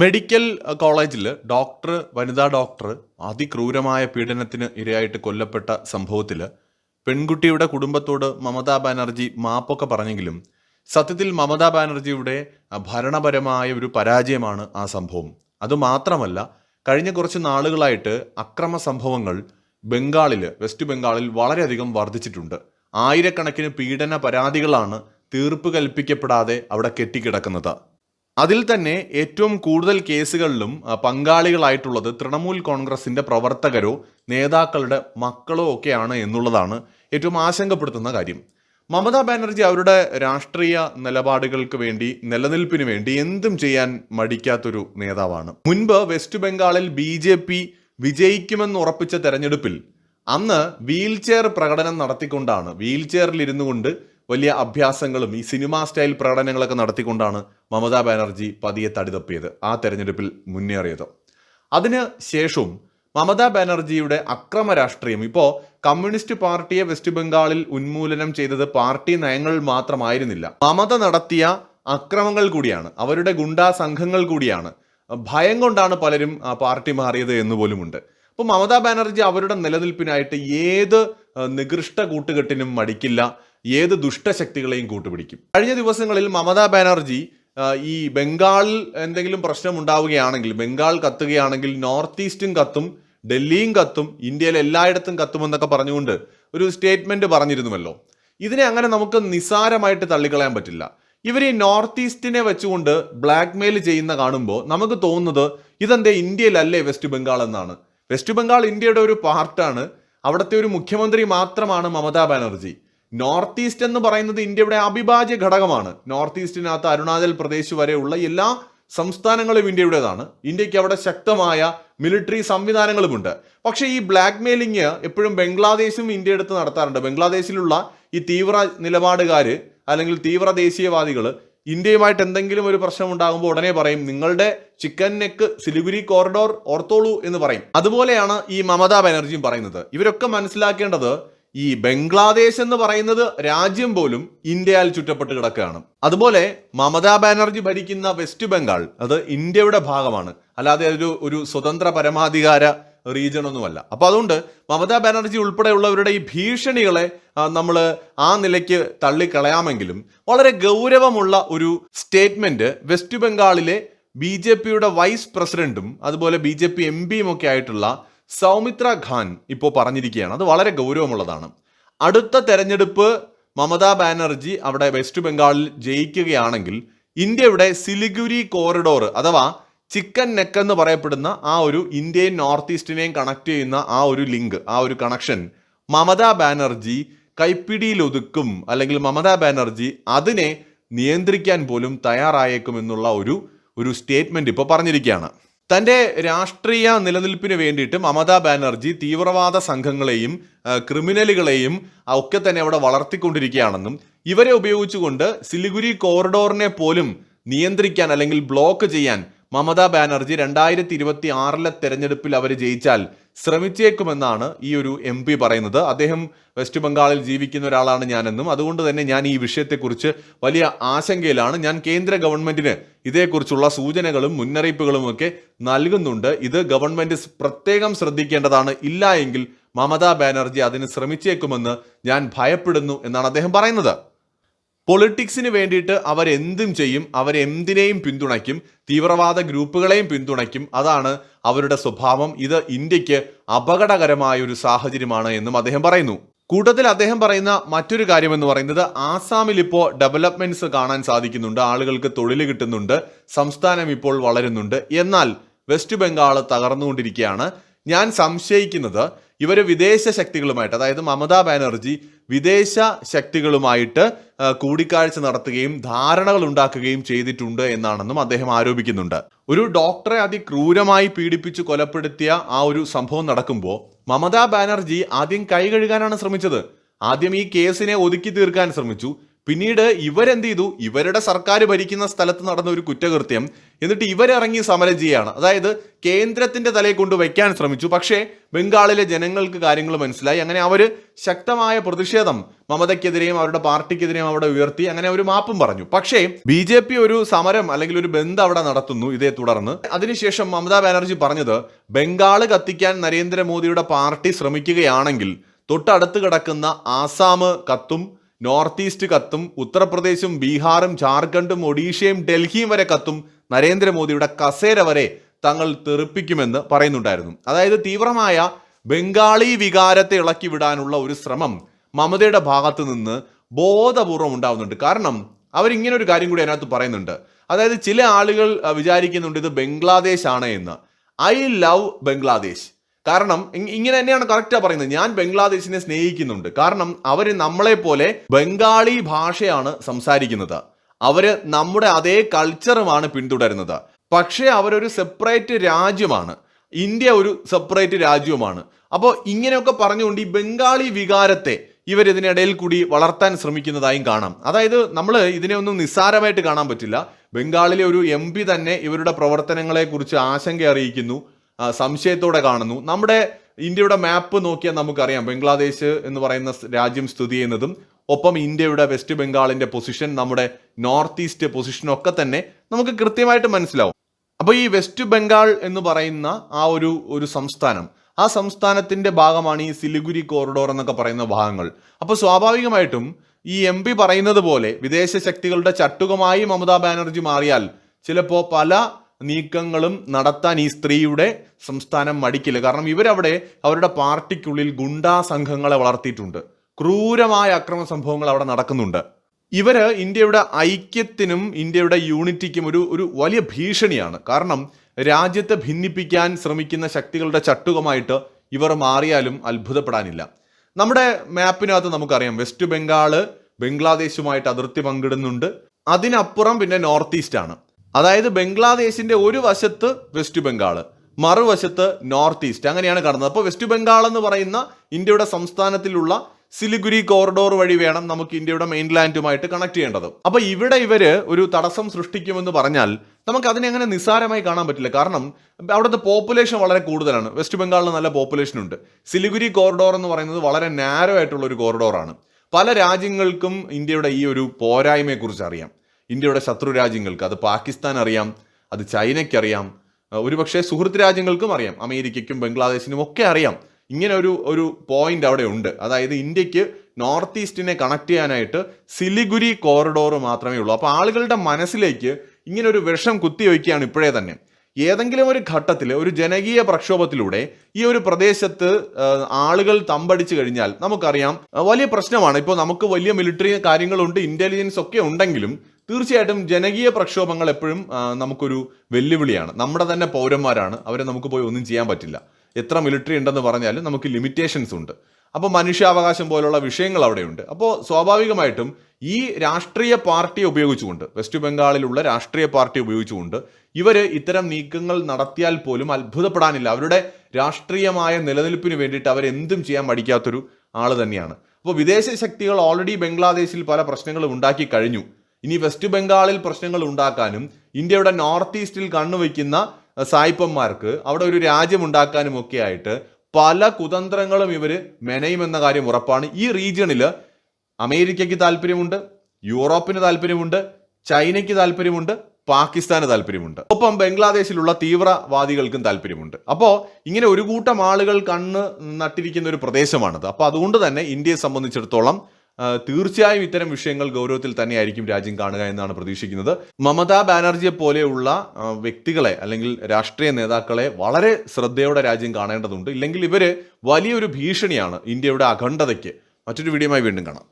Medical കോളേജിൽ doctor വനിതാ doctor അതിക്രൂരമായ പീഡനത്തിന് ഇരയായിട്ട് കൊല്ലപ്പെട്ട സംഭവത്തിൽ പെൺകുട്ടിയുടെ കുടുംബത്തോട് മമതാ ബാനർജി മാപ്പൊക്കെ പറഞ്ഞെങ്കിലും സത്യത്തിൽ മമതാ ബാനർജിയുടെ ഭരണപരമായ ഒരു പരാജയമാണ് ആ സംഭവം. അതുമാത്രമല്ല കഴിഞ്ഞ കുറച്ച് നാളുകളായിട്ട് അക്രമ സംഭവങ്ങൾ ബംഗാളിൽ വെസ്റ്റ് ബംഗാളിൽ വളരെയധികം വർദ്ധിച്ചിട്ടുണ്ട്. ആയിരക്കണക്കിന് പീഡന പരാതികളാണ് തീർപ്പ് കൽപ്പിക്കപ്പെടാതെ അവിടെ കെട്ടിക്കിടക്കുന്നത്. അതിൽ തന്നെ ഏറ്റവും കൂടുതൽ കേസുകളിലും പങ്കാളികളായിട്ടുള്ളത് തൃണമൂൽ കോൺഗ്രസിന്റെ പ്രവർത്തകരോ നേതാക്കളുടെ മക്കളോ ഒക്കെയാണ് എന്നുള്ളതാണ് ഏറ്റവും ആശങ്കപ്പെടുത്തുന്ന കാര്യം. മമതാ ബാനർജി അവരുടെ രാഷ്ട്രീയ നിലപാടുകൾക്ക് വേണ്ടി നിലനിൽപ്പിന് വേണ്ടി എന്തും ചെയ്യാൻ മടിക്കാത്തൊരു നേതാവാണ്. മുൻപ് വെസ്റ്റ് ബംഗാളിൽ ബി ജെ പി വിജയിക്കുമെന്ന് ഉറപ്പിച്ച തെരഞ്ഞെടുപ്പിൽ അന്ന് വീൽ ചെയർ പ്രകടനം നടത്തിക്കൊണ്ടാണ് വീൽ ചെയറിൽ ഇരുന്നു കൊണ്ട് വലിയ അഭ്യാസങ്ങളും ഈ സിനിമാ സ്റ്റൈൽ പ്രകടനങ്ങളൊക്കെ നടത്തിക്കൊണ്ടാണ് മമതാ ബാനർജി പതിയെ തടിതപ്പിയത് ആ തെരഞ്ഞെടുപ്പിൽ മുന്നേറിയത്. അതിന് ശേഷവും മമതാ ബാനർജിയുടെ അക്രമ രാഷ്ട്രീയം ഇപ്പോൾ കമ്മ്യൂണിസ്റ്റ് പാർട്ടിയെ വെസ്റ്റ് ബംഗാളിൽ ഉന്മൂലനം ചെയ്തത് പാർട്ടി നയങ്ങൾ മാത്രമായിരുന്നില്ല. മമത നടത്തിയ അക്രമങ്ങൾ കൂടിയാണ് അവരുടെ ഗുണ്ടാ സംഘങ്ങൾ കൂടിയാണ്. ഭയം കൊണ്ടാണ് പലരും ആ പാർട്ടി മാറിയത് എന്ന് പോലുമുണ്ട്. അപ്പോൾ മമതാ ബാനർജി അവരുടെ നിലനിൽപ്പിനായിട്ട് ഏത് നികൃഷ്ട കൂട്ടുകെട്ടിനും മടിക്കില്ല. ഏത് ദുഷ്ടശക്തികളെയും കൂട്ടുപിടിക്കും. കഴിഞ്ഞ ദിവസങ്ങളിൽ മമതാ ബാനർജി ഈ ബംഗാളിൽ എന്തെങ്കിലും പ്രശ്നം ഉണ്ടാവുകയാണെങ്കിൽ ബംഗാൾ കത്തുകയാണെങ്കിൽ നോർത്ത് ഈസ്റ്റും കത്തും ഡൽഹിയും കത്തും ഇന്ത്യയിൽ എല്ലായിടത്തും കത്തുമെന്നൊക്കെ പറഞ്ഞുകൊണ്ട് ഒരു സ്റ്റേറ്റ്മെന്റ് പറഞ്ഞിരുന്നുവല്ലോ. ഇതിനെ അങ്ങനെ നമുക്ക് നിസാരമായിട്ട് തള്ളിക്കളയാൻ പറ്റില്ല. ഇവർ ഈ നോർത്ത് ഈസ്റ്റിനെ വെച്ചുകൊണ്ട് ബ്ലാക്ക് മെയിൽ ചെയ്യുന്ന കാണുമ്പോൾ നമുക്ക് തോന്നുന്നത് ഇതെന്തേ ഇന്ത്യയിലല്ലേ വെസ്റ്റ് ബംഗാൾ എന്നാണ്. വെസ്റ്റ് ബംഗാൾ ഇന്ത്യയുടെ ഒരു പാർട്ടാണ്. അവിടുത്തെ ഒരു മുഖ്യമന്ത്രി മാത്രമാണ് മമതാ ബാനർജി. നോർത്ത് ഈസ്റ്റ് എന്ന് പറയുന്നത് ഇന്ത്യയുടെ അവിഭാജ്യ ഘടകമാണ്. നോർത്ത് ഈസ്റ്റിനകത്ത് അരുണാചൽ പ്രദേശ് വരെയുള്ള എല്ലാ സംസ്ഥാനങ്ങളും ഇന്ത്യയുടേതാണ്. ഇന്ത്യയ്ക്ക് അവിടെ ശക്തമായ മിലിറ്ററി സംവിധാനങ്ങളുമുണ്ട്. പക്ഷേ ഈ ബ്ലാക്ക് മെയിലിംഗ് എപ്പോഴും ബംഗ്ലാദേശും ഇന്ത്യ എടുത്ത് നടത്താറുണ്ട്. ബംഗ്ലാദേശിലുള്ള ഈ തീവ്ര നിലപാടുകാർ അല്ലെങ്കിൽ തീവ്ര ദേശീയവാദികൾ ഇന്ത്യയുമായിട്ട് എന്തെങ്കിലും ഒരു പ്രശ്നം ഉണ്ടാകുമ്പോൾ ഉടനെ പറയും നിങ്ങളുടെ ചിക്കൻ നെക്ക് സിലിഗുരി കോറിഡോർ ഓർത്തോളൂ എന്ന് പറയും. അതുപോലെയാണ് ഈ മമതാ ബാനർജിയും പറയുന്നത്. ഇവരൊക്കെ മനസ്സിലാക്കേണ്ടത് ഈ ബംഗ്ലാദേശ് എന്ന് പറയുന്നത് രാജ്യം പോലും ഇന്ത്യയാൽ ചുറ്റപ്പെട്ട് കിടക്കുകയാണ്. അതുപോലെ മമതാ ബാനർജി ഭരിക്കുന്ന വെസ്റ്റ് ബംഗാൾ അത് ഇന്ത്യയുടെ ഭാഗമാണ്. അല്ലാതെ ഒരു ഒരു സ്വതന്ത്ര പരമാധികാര റീജിയൻ ഒന്നുമല്ല. അപ്പൊ അതുകൊണ്ട് മമതാ ബാനർജി ഉൾപ്പെടെയുള്ളവരുടെ ഈ ഭീഷണികളെ നമ്മൾ ആ നിലയ്ക്ക് തള്ളിക്കളയാമെങ്കിലും വളരെ ഗൗരവമുള്ള ഒരു സ്റ്റേറ്റ്മെന്റ് വെസ്റ്റ് ബംഗാളിലെ ബി ജെ പിയുടെ വൈസ് പ്രസിഡന്റും അതുപോലെ ബി ജെ പി എം പിയും ഒക്കെ ആയിട്ടുള്ള സൗമിത്ര ഖാൻ ഇപ്പോൾ പറഞ്ഞിരിക്കുകയാണ്. അത് വളരെ ഗൗരവമുള്ളതാണ്. അടുത്ത തെരഞ്ഞെടുപ്പ് മമതാ ബാനർജി അവിടെ വെസ്റ്റ് ബംഗാളിൽ ജയിക്കുകയാണെങ്കിൽ ഇന്ത്യയുടെ സിലിഗുരി കോറിഡോർ അഥവാ ചിക്കൻ നെക്ക് എന്ന് പറയപ്പെടുന്ന ആ ഒരു ഇന്ത്യയും നോർത്ത് ഈസ്റ്റിനെയും കണക്ട് ചെയ്യുന്ന ആ ഒരു ലിങ്ക് ആ ഒരു കണക്ഷൻ മമതാ ബാനർജി കൈപ്പിടിയിലൊതുക്കും അല്ലെങ്കിൽ മമതാ ബാനർജി അതിനെ നിയന്ത്രിക്കാൻ പോലും തയ്യാറായേക്കുമെന്നുള്ള ഒരു ഒരു സ്റ്റേറ്റ്മെന്റ് ഇപ്പോൾ പറഞ്ഞിരിക്കുകയാണ്. തന്റെ രാഷ്ട്രീയ നിലനിൽപ്പിന് വേണ്ടിയിട്ട് മമതാ ബാനർജി തീവ്രവാദ സംഘങ്ങളെയും ക്രിമിനലുകളെയും ഒക്കെ തന്നെ അവിടെ വളർത്തിക്കൊണ്ടിരിക്കുകയാണെന്നും ഇവരെ ഉപയോഗിച്ചുകൊണ്ട് സിലിഗുരി കോറിഡോറിനെ പോലും നിയന്ത്രിക്കാൻ അല്ലെങ്കിൽ ബ്ലോക്ക് ചെയ്യാൻ മമതാ ബാനർജി രണ്ടായിരത്തി ഇരുപത്തി ആറിലെ തെരഞ്ഞെടുപ്പിൽ അവർ ജയിച്ചാൽ ശ്രമിച്ചേക്കുമെന്നാണ് ഈ ഒരു എം പി പറയുന്നത്. അദ്ദേഹം വെസ്റ്റ് ബംഗാളിൽ ജീവിക്കുന്ന ഒരാളാണ് ഞാനെന്നും. അതുകൊണ്ട് തന്നെ ഞാൻ ഈ വിഷയത്തെക്കുറിച്ച് വലിയ ആശങ്കയിലാണ്. ഞാൻ കേന്ദ്ര ഗവൺമെന്റിന് ഇതേക്കുറിച്ചുള്ള സൂചനകളും മുന്നറിയിപ്പുകളും ഒക്കെ നൽകുന്നുണ്ട്. ഇത് ഗവൺമെന്റ് പ്രത്യേകം ശ്രദ്ധിക്കേണ്ടതാണ്. ഇല്ല എങ്കിൽ മമതാ ബാനർജി അതിന് ശ്രമിച്ചേക്കുമെന്ന് ഞാൻ ഭയപ്പെടുന്നു എന്നാണ് അദ്ദേഹം പറയുന്നത്. പൊളിറ്റിക്സിന് വേണ്ടിയിട്ട് അവരെന്തും ചെയ്യും അവരെന്തിനേയും പിന്തുണയ്ക്കും തീവ്രവാദ ഗ്രൂപ്പുകളെയും പിന്തുണയ്ക്കും. അതാണ് അവരുടെ സ്വഭാവം. ഇത് ഇന്ത്യയ്ക്ക് അപകടകരമായ ഒരു സാഹചര്യമാണ് എന്നും അദ്ദേഹം പറയുന്നു. കൂട്ടത്തിൽ അദ്ദേഹം പറയുന്ന മറ്റൊരു കാര്യം എന്ന് പറയുന്നത് ആസാമിൽ ഇപ്പോൾ ഡെവലപ്മെന്റ്സ് കാണാൻ സാധിക്കുന്നുണ്ട് ആളുകൾക്ക് തൊഴിൽ കിട്ടുന്നുണ്ട് സംസ്ഥാനം ഇപ്പോൾ വളരുന്നുണ്ട്. എന്നാൽ വെസ്റ്റ് ബംഗാൾ തകർന്നുകൊണ്ടിരിക്കുകയാണ്. ഞാൻ സംശയിക്കുന്നത് ഇവർ വിദേശ ശക്തികളുമായിട്ട് അതായത് മമതാ ബാനർജി വിദേശ ശക്തികളുമായിട്ട് കൂടിക്കാഴ്ച നടത്തുകയും ധാരണകൾ ഉണ്ടാക്കുകയും ചെയ്തിട്ടുണ്ട് എന്നാണെന്നും അദ്ദേഹം ആരോപിക്കുന്നുണ്ട്. ഒരു ഡോക്ടറെ അതിക്രൂരമായി പീഡിപ്പിച്ച് കൊലപ്പെടുത്തിയ ആ ഒരു സംഭവം നടക്കുമ്പോൾ മമതാ ബാനർജി ആദ്യം കൈ കഴുകാനാണ് ശ്രമിച്ചത്. ആദ്യം ഈ കേസിനെ ഒതുക്കി തീർക്കാൻ ശ്രമിച്ചു. പിന്നീട് ഇവരെന്ത് ചെയ്തു ഇവരുടെ സർക്കാർ ഭരിക്കുന്ന സ്ഥലത്ത് നടന്ന ഒരു കുറ്റകൃത്യം. എന്നിട്ട് ഇവരിറങ്ങി സമരം ചെയ്യുകയാണ് അതായത് കേന്ദ്രത്തിന്റെ തലയെ കൊണ്ട് വയ്ക്കാൻ ശ്രമിച്ചു. പക്ഷേ ബംഗാളിലെ ജനങ്ങൾക്ക് കാര്യങ്ങൾ മനസ്സിലായി. അങ്ങനെ അവർ ശക്തമായ പ്രതിഷേധം മമതയ്ക്കെതിരെയും അവരുടെ പാർട്ടിക്കെതിരെയും അവിടെ ഉയർത്തി അങ്ങനെ ഒരു മാപ്പും പറഞ്ഞു. പക്ഷേ ബി ജെ പി ഒരു സമരം അല്ലെങ്കിൽ ഒരു ബന്ദ് അവിടെ നടത്തുന്നു ഇതേ തുടർന്ന്. അതിനുശേഷം മമതാ ബാനർജി പറഞ്ഞത് ബംഗാൾ കത്തിക്കാൻ നരേന്ദ്രമോദിയുടെ പാർട്ടി ശ്രമിക്കുകയാണെങ്കിൽ തൊട്ടടുത്ത് കിടക്കുന്ന ആസാം കത്തും നോർത്ത് ഈസ്റ്റ് കത്തും ഉത്തർപ്രദേശും ബീഹാറും ജാർഖണ്ഡും ഒഡീഷയും ഡൽഹിയും വരെ കത്തും നരേന്ദ്രമോദിയുടെ കസേര വരെ തങ്ങൾ തെറിപ്പിക്കുമെന്ന് പറയുന്നുണ്ടായിരുന്നു. അതായത് തീവ്രമായ ബംഗാളി വികാരത്തെ ഇളക്കി വിടാനുള്ള ഒരു ശ്രമം മമതയുടെ ഭാഗത്ത് നിന്ന് ബോധപൂർവം ഉണ്ടാവുന്നുണ്ട്. കാരണം അവരിങ്ങനെ ഒരു കാര്യം കൂടി അതിനകത്ത് പറയുന്നുണ്ട്. അതായത് ചില ആളുകൾ വിചാരിക്കുന്നുണ്ട് ഇത് ബംഗ്ലാദേശ് ആണ് എന്ന്. I love Bangladesh. കാരണം ഇങ്ങനെ തന്നെയാണ് കറക്റ്റാ പറയുന്നത്. ഞാൻ ബംഗ്ലാദേശിനെ സ്നേഹിക്കുന്നുണ്ട്. കാരണം അവർ നമ്മളെ പോലെ ബംഗാളി ഭാഷയാണ് സംസാരിക്കുന്നത്. അവർ നമ്മുടെ അതേ കൾച്ചറുമാണ് പിന്തുടരുന്നത്. പക്ഷേ അവരൊരു സെപ്പറേറ്റ് രാജ്യമാണ്. ഇന്ത്യ ഒരു സെപ്പറേറ്റ് രാജ്യവുമാണ്. അപ്പോൾ ഇങ്ങനെയൊക്കെ പറഞ്ഞുകൊണ്ട് ഈ ബംഗാളി വികാരത്തെ ഇവർ ഇതിനിടയിൽ കൂടി വളർത്താൻ ശ്രമിക്കുന്നതായും കാണാം. അതായത് നമ്മൾ ഇതിനെ ഒന്നും നിസ്സാരമായിട്ട് കാണാൻ പറ്റില്ല. ബംഗാളിലെ ഒരു എം തന്നെ ഇവരുടെ പ്രവർത്തനങ്ങളെക്കുറിച്ച് ആശങ്ക അറിയിക്കുന്നു. സംശയത്തോടെ കാണുന്നു. നമ്മുടെ ഇന്ത്യയുടെ മാപ്പ് നോക്കിയാൽ നമുക്കറിയാം. ബംഗ്ലാദേശ് എന്ന് പറയുന്ന രാജ്യം സ്ഥിതി ചെയ്യുന്നതും ഒപ്പം ഇന്ത്യയുടെ വെസ്റ്റ് ബംഗാളിന്റെ പൊസിഷൻ നമ്മുടെ നോർത്ത് ഈസ്റ്റ് പൊസിഷനൊക്കെ തന്നെ നമുക്ക് കൃത്യമായിട്ട് മനസ്സിലാവും. അപ്പോൾ ഈ വെസ്റ്റ് ബംഗാൾ എന്ന് പറയുന്ന ആ ഒരു ഒരു സംസ്ഥാനം ആ സംസ്ഥാനത്തിന്റെ ഭാഗമാണ് ഈ സിലിഗുരി കോറിഡോർ എന്നൊക്കെ പറയുന്ന ഭാഗങ്ങൾ. അപ്പോൾ സ്വാഭാവികമായിട്ടും ഈ എം പി പറയുന്നത് പോലെ വിദേശ ശക്തികളുടെ ചട്ടുകമായി മമതാ ബാനർജി മാറിയാൽ ചിലപ്പോൾ പല നീക്കങ്ങളും നടത്താൻ ഈ സ്ത്രീയുടെ സംസ്ഥാനം മടിക്കില്ല. കാരണം ഇവരവിടെ അവരുടെ പാർട്ടിക്കുള്ളിൽ ഗുണ്ടാ സംഘങ്ങളെ വളർത്തിയിട്ടുണ്ട്. ക്രൂരമായ അക്രമ സംഭവങ്ങൾ അവിടെ നടക്കുന്നുണ്ട്. ഇവർ ഇന്ത്യയുടെ ഐക്യത്തിനും ഇന്ത്യയുടെ യൂണിറ്റിക്കും ഒരു ഒരു വലിയ ഭീഷണിയാണ്. കാരണം രാജ്യത്തെ ഭിന്നിപ്പിക്കാൻ ശ്രമിക്കുന്ന ശക്തികളുടെ ചട്ടുകമായിട്ട് ഇവർ മാറിയാലും അത്ഭുതപ്പെടാനില്ല. നമ്മുടെ മാപ്പിനകത്ത് നമുക്കറിയാം വെസ്റ്റ് ബംഗാൾ ബംഗ്ലാദേശുമായിട്ട് അതിർത്തി പങ്കിടുന്നുണ്ട്. അതിനപ്പുറം പിന്നെ നോർത്ത് ഈസ്റ്റ് ആണ് അതായത് ബംഗ്ലാദേശിന്റെ ഒരു വശത്ത് വെസ്റ്റ് ബംഗാൾ മറുവശത്ത് നോർത്ത് ഈസ്റ്റ്. അങ്ങനെയാണ് കടന്നത്. അപ്പോൾ വെസ്റ്റ് ബംഗാൾ എന്ന് പറയുന്ന ഇന്ത്യയുടെ സംസ്ഥാനത്തിലുള്ള സിലിഗുരി കോറിഡോർ വഴി വേണം നമുക്ക് ഇന്ത്യയുടെ മെയിൻലാൻഡുമായിട്ട് കണക്ട് ചെയ്യേണ്ടത്. അപ്പൊ ഇവിടെ ഇവർ ഒരു തടസ്സം സൃഷ്ടിക്കുമെന്ന് പറഞ്ഞാൽ നമുക്ക് അതിനെ അങ്ങനെ നിസ്സാരമായി കാണാൻ പറ്റില്ല. കാരണം അവിടുത്തെ പോപ്പുലേഷൻ വളരെ കൂടുതലാണ്. വെസ്റ്റ് ബംഗാളിൽ നല്ല പോപ്പുലേഷൻ ഉണ്ട്. സിലിഗുരി കോറിഡോർ എന്ന് പറയുന്നത് വളരെ നാരോ ആയിട്ടുള്ള ഒരു കോറിഡോറാണ് പല രാജ്യങ്ങൾക്കും ഇന്ത്യയുടെ ഈ ഒരു പോരായ്മയെക്കുറിച്ച് അറിയാം. ഇന്ത്യയുടെ ശത്രു രാജ്യങ്ങൾക്ക് അത് പാകിസ്ഥാൻ അറിയാം അത് ചൈനയ്ക്കറിയാം ഒരുപക്ഷെ സുഹൃത്ത് രാജ്യങ്ങൾക്കും അറിയാം അമേരിക്കയ്ക്കും ബംഗ്ലാദേശിനും ഒക്കെ അറിയാം. ഇങ്ങനെ ഒരു ഒരു പോയിന്റ് അവിടെ ഉണ്ട്. അതായത് ഇന്ത്യയ്ക്ക് നോർത്ത് ഈസ്റ്റിനെ കണക്ട് ചെയ്യാനായിട്ട് സിലിഗുരി കോറിഡോർ മാത്രമേ ഉള്ളൂ. അപ്പോൾ ആളുകളുടെ മനസ്സിലേക്ക് ഇങ്ങനെ ഒരു വിഷം കുത്തിവയ്ക്കുകയാണ് ഇപ്പോഴേ തന്നെ. ഏതെങ്കിലും ഒരു ഘട്ടത്തിൽ ഒരു ജനകീയ പ്രക്ഷോഭത്തിലൂടെ ഈ ഒരു പ്രദേശത്ത് ആളുകൾ തമ്പടിച്ചു കഴിഞ്ഞാൽ നമുക്കറിയാം വലിയ പ്രശ്നമാണ്. ഇപ്പോൾ നമുക്ക് വലിയ മിലിറ്ററി കാര്യങ്ങളുണ്ട് ഇന്റലിജൻസ് ഒക്കെ ഉണ്ടെങ്കിലും തീർച്ചയായിട്ടും ജനകീയ പ്രക്ഷോഭങ്ങൾ എപ്പോഴും നമുക്കൊരു വെല്ലുവിളിയാണ്. നമ്മുടെ തന്നെ പൗരന്മാരാണ്. അവരെ നമുക്ക് പോയി ഒന്നും ചെയ്യാൻ പറ്റില്ല. എത്ര മിലിറ്ററി ഉണ്ടെന്ന് പറഞ്ഞാലും നമുക്ക് ലിമിറ്റേഷൻസ് ഉണ്ട്. അപ്പോൾ മനുഷ്യാവകാശം പോലുള്ള വിഷയങ്ങൾ അവിടെയുണ്ട്. അപ്പോൾ സ്വാഭാവികമായിട്ടും ഈ രാഷ്ട്രീയ പാർട്ടിയെ ഉപയോഗിച്ചുകൊണ്ട് വെസ്റ്റ് ബംഗാളിലുള്ള രാഷ്ട്രീയ പാർട്ടി ഉപയോഗിച്ചുകൊണ്ട് ഇവർ ഇത്തരം നീക്കങ്ങൾ നടത്തിയാൽ പോലും അത്ഭുതപ്പെടാനില്ല. അവരുടെ രാഷ്ട്രീയമായ നിലനിൽപ്പിന് വേണ്ടിയിട്ട് അവരെന്തും ചെയ്യാൻ മടിക്കാത്തൊരു ആൾ തന്നെയാണ്. അപ്പോൾ വിദേശ ശക്തികൾ ഓൾറെഡി ബംഗ്ലാദേശിൽ പല പ്രശ്നങ്ങളും ഉണ്ടാക്കി കഴിഞ്ഞു. ഇനി വെസ്റ്റ് ബംഗാളിൽ പ്രശ്നങ്ങൾ ഉണ്ടാക്കാനും ഇന്ത്യയുടെ നോർത്ത് ഈസ്റ്റിൽ കണ്ണുവയ്ക്കുന്ന സായിപ്പന്മാർക്ക് അവിടെ ഒരു രാജ്യം ഉണ്ടാക്കാനും ആയിട്ട് പല കുതന്ത്രങ്ങളും ഇവർ മെനയുമെന്ന കാര്യം ഉറപ്പാണ്. ഈ റീജിയണിൽ അമേരിക്കയ്ക്ക് താല്പര്യമുണ്ട് യൂറോപ്പിന് താല്പര്യമുണ്ട് ചൈനയ്ക്ക് താല്പര്യമുണ്ട് പാകിസ്ഥാന് താല്പര്യമുണ്ട്. ഒപ്പം ബംഗ്ലാദേശിലുള്ള തീവ്രവാദികൾക്കും താല്പര്യമുണ്ട്. അപ്പോൾ ഇങ്ങനെ ഒരു കൂട്ടം ആളുകൾ കണ്ണ് നട്ടിരിക്കുന്ന ഒരു പ്രദേശമാണത്. അപ്പോൾ അതുകൊണ്ട് തന്നെ ഇന്ത്യയെ സംബന്ധിച്ചിടത്തോളം തീർച്ചയായും ഇത്തരം വിഷയങ്ങൾ ഗൗരവത്തിൽ തന്നെയായിരിക്കും രാജ്യം കാണുക എന്നാണ് പ്രതീക്ഷിക്കുന്നത്. മമതാ ബാനർജിയെ പോലെയുള്ള വ്യക്തികളെ അല്ലെങ്കിൽ രാഷ്ട്രീയ നേതാക്കളെ വളരെ ശ്രദ്ധയോടെ രാജ്യം കാണേണ്ടതുണ്ട്. ഇല്ലെങ്കിൽ ഇവർ വലിയൊരു ഭീഷണിയാണ് ഇന്ത്യയുടെ അഖണ്ഡതയ്ക്ക്. മറ്റൊരു വീഡിയോയുമായി വീണ്ടും കാണാം.